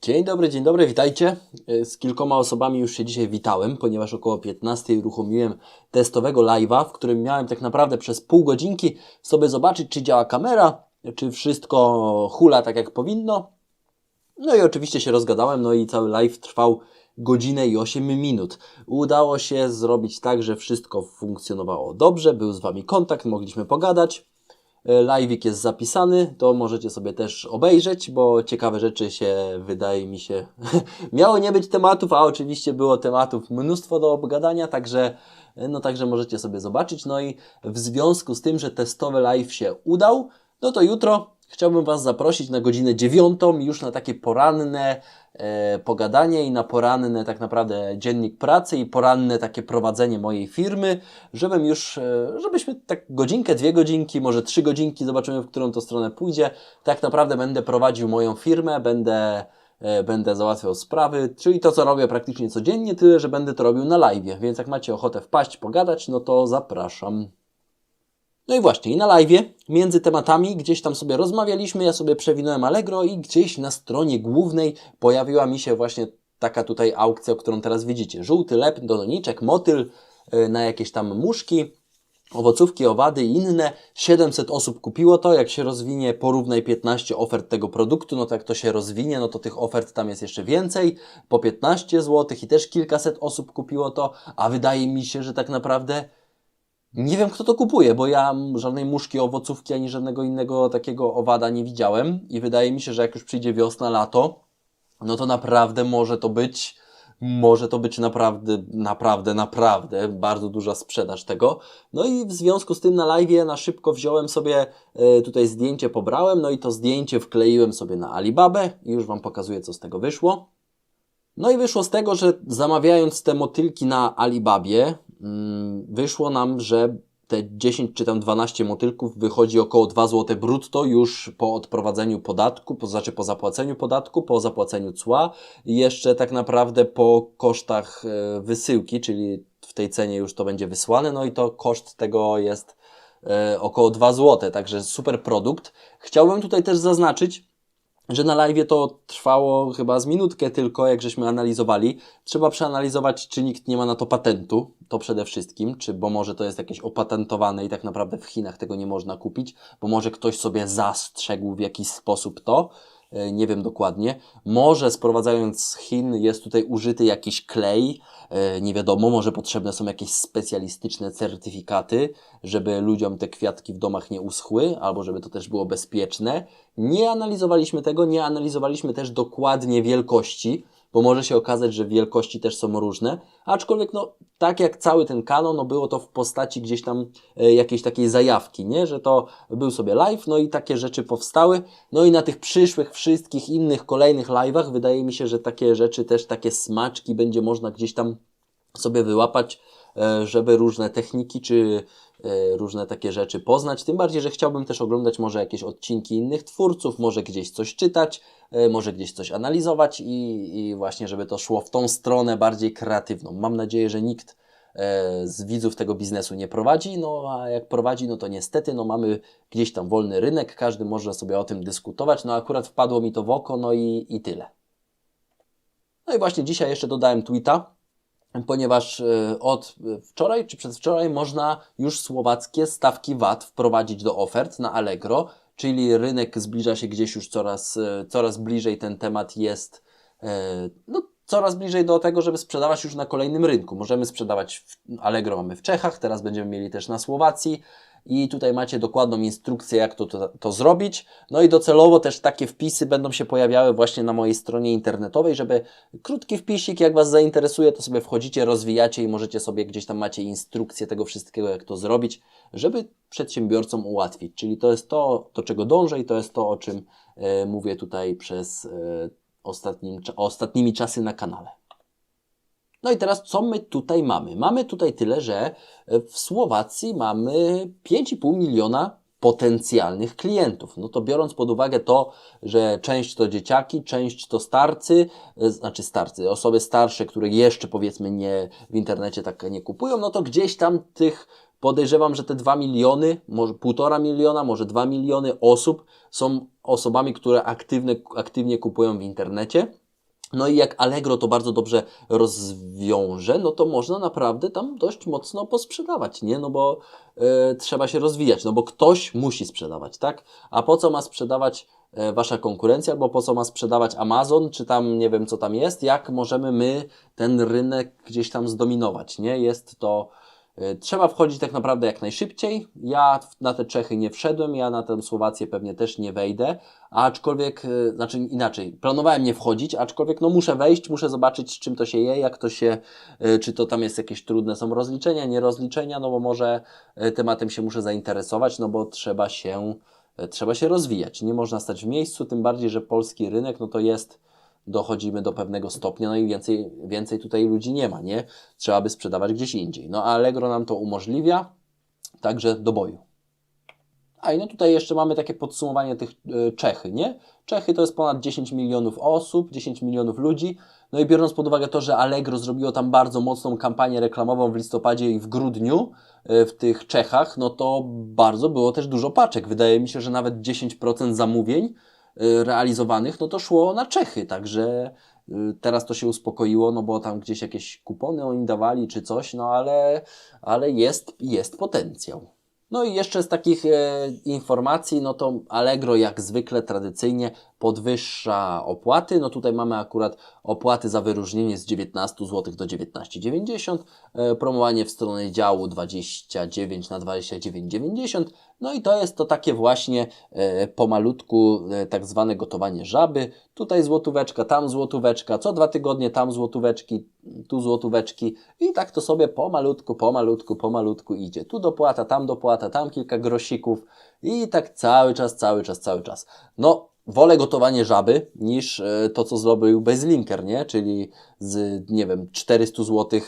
Dzień dobry, dzień dobry, witajcie. E, Z kilkoma osobami już się dzisiaj witałem, ponieważ około 15 uruchomiłem testowego live'a, w którym miałem tak naprawdę przez pół godzinki sobie zobaczyć, czy działa kamera, czy wszystko hula tak jak powinno. No i oczywiście się rozgadałem, no i cały live trwał godzinę i 8 minut. Udało się zrobić tak, że wszystko funkcjonowało dobrze, był z Wami kontakt, mogliśmy pogadać. E, Live'ik jest zapisany, to możecie sobie też obejrzeć, bo ciekawe rzeczy się, wydaje mi się, miało nie być tematów, a oczywiście było tematów mnóstwo do obgadania, także, no także możecie sobie zobaczyć. No i w związku z tym, że testowy live się udał, no to jutro chciałbym Was zaprosić na godzinę dziewiątą, już na takie poranne e, pogadanie i na poranne tak naprawdę dziennik pracy i poranne takie prowadzenie mojej firmy, żebym już, e, żebyśmy tak godzinkę, dwie godzinki, może trzy godzinki, zobaczymy w którą to stronę pójdzie. Tak naprawdę będę prowadził moją firmę, będę e, będę załatwiał sprawy, czyli to, co robię praktycznie codziennie, tyle, że będę to robił na live. Więc jak macie ochotę wpaść, pogadać, no to zapraszam. No i właśnie, i na live, między tematami, gdzieś tam sobie rozmawialiśmy, ja sobie przewinąłem Allegro i gdzieś na stronie głównej pojawiła mi się właśnie taka tutaj aukcja, którą teraz widzicie. Żółty lep do doniczek, motyl y, na jakieś tam muszki, owocówki, owady i inne. 700 osób kupiło to. Jak się rozwinie, porównaj 15 ofert tego produktu, no to jak to się rozwinie, no to tych ofert tam jest jeszcze więcej, po 15 zł i też kilkaset osób kupiło to, a wydaje mi się, że tak naprawdę nie wiem, kto to kupuje, bo ja żadnej muszki, owocówki, ani żadnego innego takiego owada nie widziałem i wydaje mi się, że jak już przyjdzie wiosna, lato, no to naprawdę może to być, może to być naprawdę, naprawdę, naprawdę bardzo duża sprzedaż tego. No i w związku z tym na live na szybko wziąłem sobie e, tutaj zdjęcie, pobrałem, no i to zdjęcie wkleiłem sobie na Alibabę i już Wam pokazuję, co z tego wyszło. No i wyszło z tego, że zamawiając te motylki na Alibabie, wyszło nam, że te 10 czy tam 12 motylków wychodzi około 2 zł brutto już po odprowadzeniu podatku, to znaczy po zapłaceniu podatku, po zapłaceniu cła i jeszcze tak naprawdę po kosztach e, wysyłki, czyli w tej cenie już to będzie wysłane, no i to koszt tego jest e, około 2 zł, także super produkt. Chciałbym tutaj też zaznaczyć, że na live to trwało chyba z minutkę tylko, jak żeśmy analizowali. Trzeba przeanalizować, czy nikt nie ma na to patentu, to przede wszystkim, czy bo może to jest jakieś opatentowane i tak naprawdę w Chinach tego nie można kupić, bo może ktoś sobie zastrzegł w jakiś sposób to, nie wiem dokładnie. Może sprowadzając z Chin jest tutaj użyty jakiś klej, e, nie wiadomo, może potrzebne są jakieś specjalistyczne certyfikaty, żeby ludziom te kwiatki w domach nie uschły, albo żeby to też było bezpieczne. Nie analizowaliśmy tego, nie analizowaliśmy też dokładnie wielkości, bo może się okazać, że wielkości też są różne, aczkolwiek no, tak jak cały ten kanon, no było to w postaci gdzieś tam e, jakiejś takiej zajawki, nie? Że to był sobie live, no i takie rzeczy powstały, no i na tych przyszłych wszystkich innych kolejnych live'ach wydaje mi się, że takie rzeczy też, takie smaczki będzie można gdzieś tam sobie wyłapać, e, żeby różne techniki czy różne takie rzeczy poznać. Tym bardziej, że chciałbym też oglądać może jakieś odcinki innych twórców, może gdzieś coś czytać, e, może gdzieś coś analizować i, i właśnie, żeby to szło w tą stronę bardziej kreatywną. Mam nadzieję, że nikt e, z widzów tego biznesu nie prowadzi, no a jak prowadzi, no to niestety, no mamy gdzieś tam wolny rynek, każdy może sobie o tym dyskutować, no akurat wpadło mi to w oko, no i, i tyle. No i właśnie dzisiaj jeszcze dodałem tweeta, ponieważ e, od wczoraj czy przedwczoraj można już słowackie stawki VAT wprowadzić do ofert na Allegro, czyli rynek zbliża się gdzieś już coraz, e, coraz bliżej ten temat jest, e, no coraz bliżej do tego, żeby sprzedawać już na kolejnym rynku. Możemy sprzedawać, w Allegro mamy w Czechach, teraz będziemy mieli też na Słowacji i tutaj macie dokładną instrukcję, jak to, to, to zrobić. No i docelowo też takie wpisy będą się pojawiały właśnie na mojej stronie internetowej, żeby krótki wpisik, jak Was zainteresuje, to sobie wchodzicie, rozwijacie i możecie sobie gdzieś tam macie instrukcję tego wszystkiego, jak to zrobić, żeby przedsiębiorcom ułatwić. Czyli to jest to, do czego dążę i to jest to, o czym e, mówię tutaj przez e, ostatnim, ostatnimi czasy na kanale. No i teraz co my tutaj mamy? Mamy tutaj tyle, że w Słowacji mamy 5,5 miliona potencjalnych klientów. No to biorąc pod uwagę to, że część to dzieciaki, część to starcy, e, znaczy starcy, osoby starsze, które jeszcze powiedzmy nie w internecie tak nie kupują, no to gdzieś tam tych podejrzewam, że te 2 miliony, może 1,5 miliona, może 2 miliony osób są osobami, które aktywne, aktywnie kupują w internecie. No i jak Allegro to bardzo dobrze rozwiąże, no to można naprawdę tam dość mocno posprzedawać, nie? No bo e, trzeba się rozwijać, no bo ktoś musi sprzedawać, tak? A po co ma sprzedawać e, wasza konkurencja, albo po co ma sprzedawać Amazon, czy tam nie wiem co tam jest, jak możemy my ten rynek gdzieś tam zdominować, nie? Jest to Trzeba wchodzić tak naprawdę jak najszybciej. Ja na te Czechy nie wszedłem, ja na tę Słowację pewnie też nie wejdę, aczkolwiek, e, znaczy inaczej, planowałem nie wchodzić, aczkolwiek no muszę wejść, muszę zobaczyć z czym to się je, jak to się, e, czy to tam jest jakieś trudne są rozliczenia, nie rozliczenia, no bo może e, tematem się muszę zainteresować, no bo trzeba się, e, trzeba się rozwijać. Nie można stać w miejscu, tym bardziej, że polski rynek, no to jest dochodzimy do pewnego stopnia, no i więcej, więcej tutaj ludzi nie ma, nie? Trzeba by sprzedawać gdzieś indziej. No a Allegro nam to umożliwia, także do boju. A i no tutaj jeszcze mamy takie podsumowanie tych y, Czechy, nie? Czechy to jest ponad 10 milionów osób, 10 milionów ludzi. No i biorąc pod uwagę to, że Allegro zrobiło tam bardzo mocną kampanię reklamową w listopadzie i w grudniu y, w tych Czechach, no to bardzo było też dużo paczek. Wydaje mi się, że nawet 10% zamówień realizowanych, no to szło na Czechy, także y, teraz to się uspokoiło, no bo tam gdzieś jakieś kupony oni dawali czy coś, no ale, ale jest, jest potencjał. No i jeszcze z takich e, informacji, no to Allegro jak zwykle tradycyjnie podwyższa opłaty. No tutaj mamy akurat opłaty za wyróżnienie z 19 zł do 19,90, e, promowanie w stronę działu 29 na 29,90. No i to jest to takie właśnie e, pomalutku e, tak zwane gotowanie żaby. Tutaj złotóweczka, tam złotóweczka, co dwa tygodnie tam złotóweczki, tu złotóweczki i tak to sobie pomalutku, pomalutku, pomalutku idzie. Tu dopłata, tam dopłata, tam kilka grosików i tak cały czas, cały czas, cały czas. No, wolę gotowanie żaby niż e, to, co zrobił Baselinker, nie? Czyli z, nie wiem, 400 zł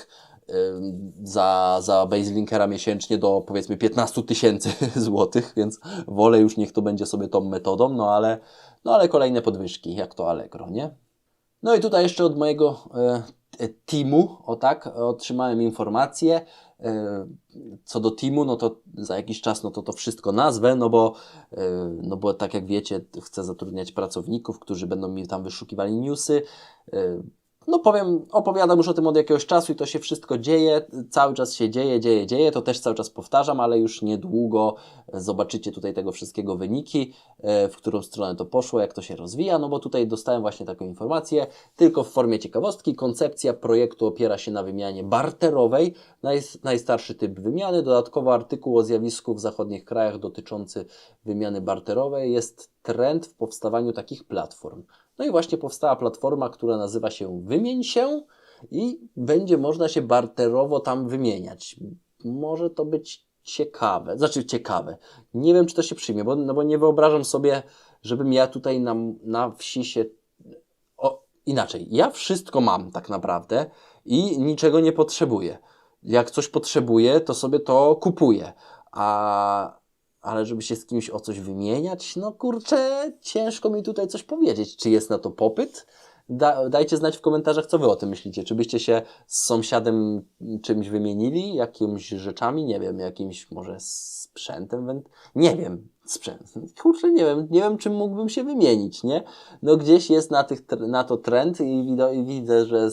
za, za Baselinkera miesięcznie do powiedzmy 15 tysięcy złotych, więc wolę już niech to będzie sobie tą metodą, no ale, no ale kolejne podwyżki, jak to Allegro, nie? No i tutaj jeszcze od mojego e, teamu, o tak, otrzymałem informację, e, co do teamu, no to za jakiś czas no to to wszystko nazwę, no bo, e, no bo tak jak wiecie, chcę zatrudniać pracowników, którzy będą mi tam wyszukiwali newsy, e, no powiem, opowiadam już o tym od jakiegoś czasu i to się wszystko dzieje, cały czas się dzieje, dzieje, dzieje, to też cały czas powtarzam, ale już niedługo zobaczycie tutaj tego wszystkiego wyniki, e, w którą stronę to poszło, jak to się rozwija, no bo tutaj dostałem właśnie taką informację, tylko w formie ciekawostki, koncepcja projektu opiera się na wymianie barterowej, najstarszy typ wymiany, dodatkowo artykuł o zjawisku w zachodnich krajach dotyczący wymiany barterowej jest trend w powstawaniu takich platform. No i właśnie powstała platforma, która nazywa się Wymień się i będzie można się barterowo tam wymieniać. Może to być ciekawe, znaczy ciekawe. Nie wiem, czy to się przyjmie, bo, no bo nie wyobrażam sobie, żebym ja tutaj na, na wsi się. O, inaczej, ja wszystko mam tak naprawdę i niczego nie potrzebuję. Jak coś potrzebuję, to sobie to kupuję. A, ale żeby się z kimś o coś wymieniać, no kurczę, ciężko mi tutaj coś powiedzieć. Czy jest na to popyt? Da, dajcie znać w komentarzach, co Wy o tym myślicie. Czy byście się z sąsiadem czymś wymienili, jakimiś rzeczami, nie wiem, jakimś może sprzętem, nie wiem, sprzęt. Kurczę, nie wiem, nie wiem, czym mógłbym się wymienić, nie? No gdzieś jest na, tych, na to trend i, i widzę, że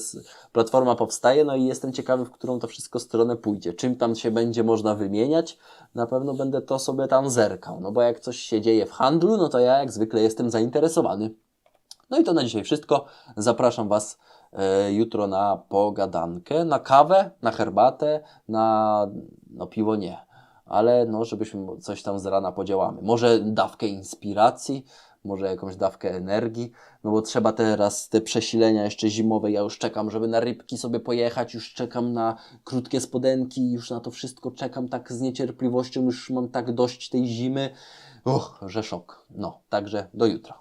platforma powstaje, no i jestem ciekawy, w którą to wszystko stronę pójdzie. Czym tam się będzie można wymieniać? Na pewno będę to sobie tam zerkał, no bo jak coś się dzieje w handlu, no to ja jak zwykle jestem zainteresowany. No i to na dzisiaj wszystko. Zapraszam Was e, jutro na pogadankę, na kawę, na herbatę, na no, piwo nie ale no, żebyśmy coś tam z rana podziałamy. Może dawkę inspiracji, może jakąś dawkę energii, no bo trzeba teraz te przesilenia jeszcze zimowe, ja już czekam, żeby na rybki sobie pojechać, już czekam na krótkie spodenki, już na to wszystko czekam tak z niecierpliwością, już mam tak dość tej zimy, Uch, że szok. No, także do jutra.